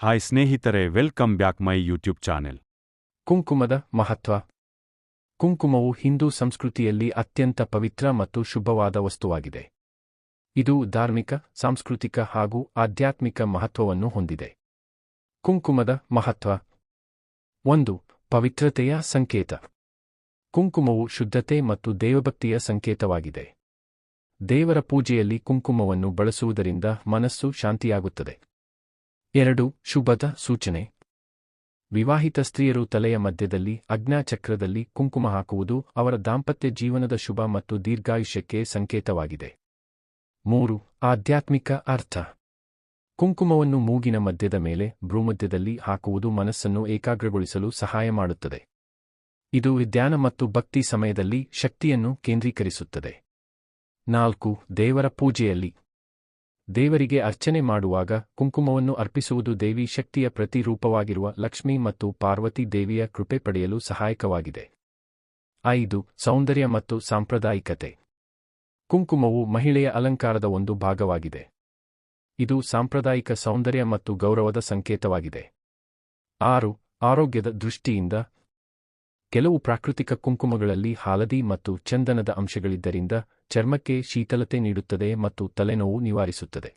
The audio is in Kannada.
ಹಾಯ್ ಸ್ನೇಹಿತರೆ welcome back my YouTube channel ಕುಂಕುಮದ ಮಹತ್ವ. ಕುಂಕುಮವು ಹಿಂದೂ ಸಂಸ್ಕೃತಿಯಲ್ಲಿ ಅತ್ಯಂತ ಪವಿತ್ರ ಮತ್ತು ಶುಭವಾದ ವಸ್ತುವಾಗಿದೆ. ಇದು ಧಾರ್ಮಿಕ, ಸಾಂಸ್ಕೃತಿಕ ಹಾಗೂ ಆಧ್ಯಾತ್ಮಿಕ ಮಹತ್ವವನ್ನು ಹೊಂದಿದೆ. ಕುಂಕುಮದ ಮಹತ್ವ. ಒಂದು, ಪವಿತ್ರತೆಯ ಸಂಕೇತ. ಕುಂಕುಮವು ಶುದ್ಧತೆ ಮತ್ತು ದೇವಭಕ್ತಿಯ ಸಂಕೇತವಾಗಿದೆ. ದೇವರ ಪೂಜೆಯಲ್ಲಿ ಕುಂಕುಮವನ್ನು ಬಳಸುವುದರಿಂದ ಮನಸ್ಸು ಶಾಂತಿಯಾಗುತ್ತದೆ. ಎರಡು, ಶುಭದ ಸೂಚನೆ. ವಿವಾಹಿತ ಸ್ತ್ರೀಯರು ತಲೆಯ ಮಧ್ಯದಲ್ಲಿ, ಅಜ್ಞಾಚಕ್ರದಲ್ಲಿ ಕುಂಕುಮ ಹಾಕುವುದು ಅವರ ದಾಂಪತ್ಯ ಜೀವನದ ಶುಭ ಮತ್ತು ದೀರ್ಘಾಯುಷ್ಯಕ್ಕೆ ಸಂಕೇತವಾಗಿದೆ. ಮೂರು, ಆಧ್ಯಾತ್ಮಿಕ ಅರ್ಥ. ಕುಂಕುಮವನ್ನು ಮೂಗಿನ ಮಧ್ಯದ ಮೇಲೆ, ಭ್ರೂಮಧ್ಯದಲ್ಲಿ ಹಾಕುವುದು ಮನಸ್ಸನ್ನು ಏಕಾಗ್ರಗೊಳಿಸಲು ಸಹಾಯ ಮಾಡುತ್ತದೆ. ಇದು ಧ್ಯಾನ ಮತ್ತು ಭಕ್ತಿ ಸಮಯದಲ್ಲಿ ಶಕ್ತಿಯನ್ನು ಕೇಂದ್ರೀಕರಿಸುತ್ತದೆ. ನಾಲ್ಕು, ದೇವರ ಪೂಜೆಯಲ್ಲಿ. ದೇವರಿಗೆ ಅರ್ಚನೆ ಮಾಡುವಾಗ ಕುಂಕುಮವನ್ನು ಅರ್ಪಿಸುವುದು ದೇವಿ ಶಕ್ತಿಯ ಪ್ರತಿರೂಪವಾಗಿರುವ ಲಕ್ಷ್ಮಿ ಮತ್ತು ಪಾರ್ವತಿ ದೇವಿಯ ಕೃಪೆ ಪಡೆಯಲು ಸಹಾಯಕವಾಗಿದೆ. ಐದು, ಸೌಂದರ್ಯ ಮತ್ತು ಸಾಂಪ್ರದಾಯಿಕತೆ. ಕುಂಕುಮವು ಮಹಿಳೆಯ ಅಲಂಕಾರದ ಒಂದು ಭಾಗವಾಗಿದೆ. ಇದು ಸಾಂಪ್ರದಾಯಿಕ ಸೌಂದರ್ಯ ಮತ್ತು ಗೌರವದ ಸಂಕೇತವಾಗಿದೆ. ಆರು, ಆರೋಗ್ಯದ ದೃಷ್ಟಿಯಿಂದ ಕೆಲವು ಪ್ರಾಕೃತಿಕ ಕುಂಕುಮಗಳಲ್ಲಿ ಹಾಲದಿ ಮತ್ತು ಚಂದನದ ಅಂಶಗಳಿದ್ದರಿಂದ ಚರ್ಮಕ್ಕೆ ಶೀತಲತೆ ನೀಡುತ್ತದೆ ಮತ್ತು ತಲೆನೋವು ನಿವಾರಿಸುತ್ತದೆ.